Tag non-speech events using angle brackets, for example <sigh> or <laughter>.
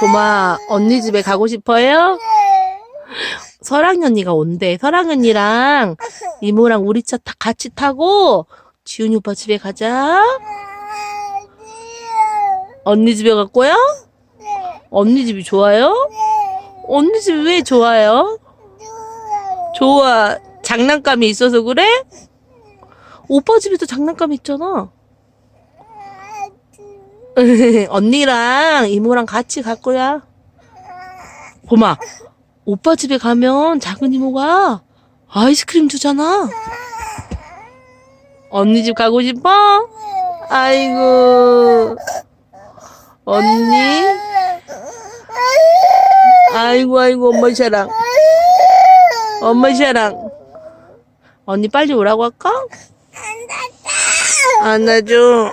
고마, 언니 집에 가고 싶어요? 설랑이 언니가 온대. 설랑이 언니랑 <laughs> 이모랑 우리 차 타- 같이 타고 지훈이 오빠 집에 가자. 언니 집에 갈 거야? 언니 집이 좋아요? 언니 집이 왜 좋아요? 좋아. 장난감이 있어서 그래? 오빠 집에도 장난감 있잖아. <laughs> 언니랑 이모랑 같이 갈 거야. 고마. 오빠 집에 가면 작은 이모가 아이스크림 주잖아. 언니 집 가고 싶어? 아이고. 언니? 아이고, 아이고, 엄마 사랑. 엄마 사랑. 언니 빨리 오라고 할까? 안아줘.